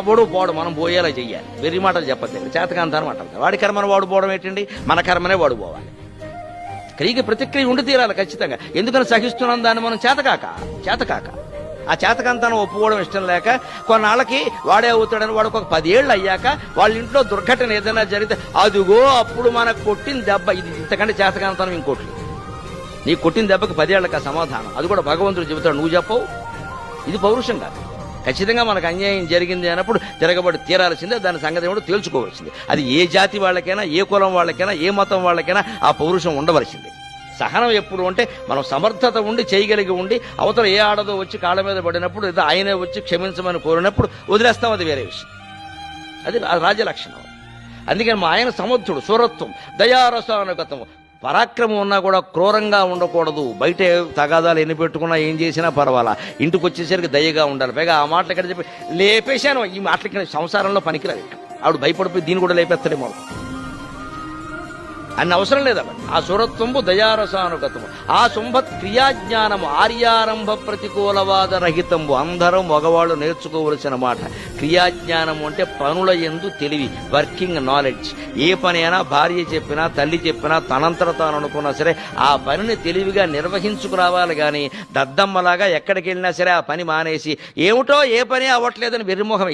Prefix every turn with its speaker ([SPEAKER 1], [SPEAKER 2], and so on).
[SPEAKER 1] వాడు పోవడం మనం పోయేలా చెయ్యాలి. వెర్రి మాటలు చెప్పద్దు ఇక్కడ చేతకాంతాన్ని మాటలు వాడి కర్మను వాడు పోవడం ఏంటండి? మన కర్మనే వాడు పోవాలి. క్రియకి ప్రతిక్రియ ఉండి తీరాలి ఖచ్చితంగా. ఎందుకని సహిస్తున్నాం దాన్ని మనం? చేతకాక. చేతకాక. ఆ చేతకంతానం ఒప్పుకోవడం ఇష్టం లేక కొన్నాళ్ళకి వాడే అవుతాడని వాడికి ఒక పదేళ్ళు అయ్యాక వాళ్ళ ఇంట్లో దుర్ఘటన ఏదైనా జరిగితే అదిగో అప్పుడు మనకు కొట్టిన దెబ్బ. ఇది ఇంతకంటే చేతకంతానం ఇంకోటి నీ కొట్టిన దెబ్బకి పదేళ్ళకి సమాధానం. అది కూడా భగవంతుడు చెబుతాడు. నువ్వు చెప్పవు. ఇది పౌరుషం కాదు. ఖచ్చితంగా మనకు అన్యాయం జరిగింది అన్నప్పుడు తిరగబడి తీరాల్సిందే దాని సంగతి కూడా తేల్చుకోవాల్సిందే. అది ఏ జాతి వాళ్ళకైనా ఏ కులం వాళ్ళకైనా ఏ మతం వాళ్ళకైనా ఆ పౌరుషం ఉండవలసింది. సహనం ఎప్పుడు అంటే మనం సమర్థత ఉండి చేయగలిగి ఉండి అవతల ఏ ఆడదో వచ్చి కాళ్ళ మీద పడినప్పుడు లేదా ఆయనే వచ్చి క్షమించమని కోరినప్పుడు వదిలేస్తాం అది వేరే విషయం. అది రాజ్య రాజలక్షణం అందుకని మా ఆయన సమర్థుడు సురత్వం దయారసానుగతం. పరాక్రమం ఉన్నా కూడా క్రూరంగా ఉండకూడదు. బయట తగాదాలు ఎన్ని పెట్టుకున్నా ఏం చేసినా పర్వాలా. ఇంటికి వచ్చేసరికి దయగా ఉండాలి. పైగా ఆ మాటలు ఎక్కడ చెప్పి లేపేశాను. ఈ మాటలకి సంసారంలో పనికిరాదు. ఆవిడ భయపడిపోయి దీన్ని కూడా లేపేస్తాడేమో అన్ని అవసరం లేదా ఆ సురత్వంబు దయారసానుగతము. ఆ సుంభత్ క్రియాజ్ఞానము ఆర్యారంభ ప్రతికూలవాద రహితంబు. అందరం మగవాళ్ళు నేర్చుకోవలసిన మాట. క్రియాజ్ఞానము అంటే పనుల ఎందు తెలివి వర్కింగ్ నాలెడ్జ్ ఏ పని అయినా భార్య చెప్పినా తల్లి చెప్పినా తనంతర తాను అనుకున్నా సరే ఆ పనిని తెలివిగా నిర్వహించుకురావాలి కానీ దద్దమ్మలాగా ఎక్కడికి వెళ్ళినా సరే ఆ పని మానేసి ఏమిటో ఏ పని అవ్వట్లేదని వెర్రిమోహం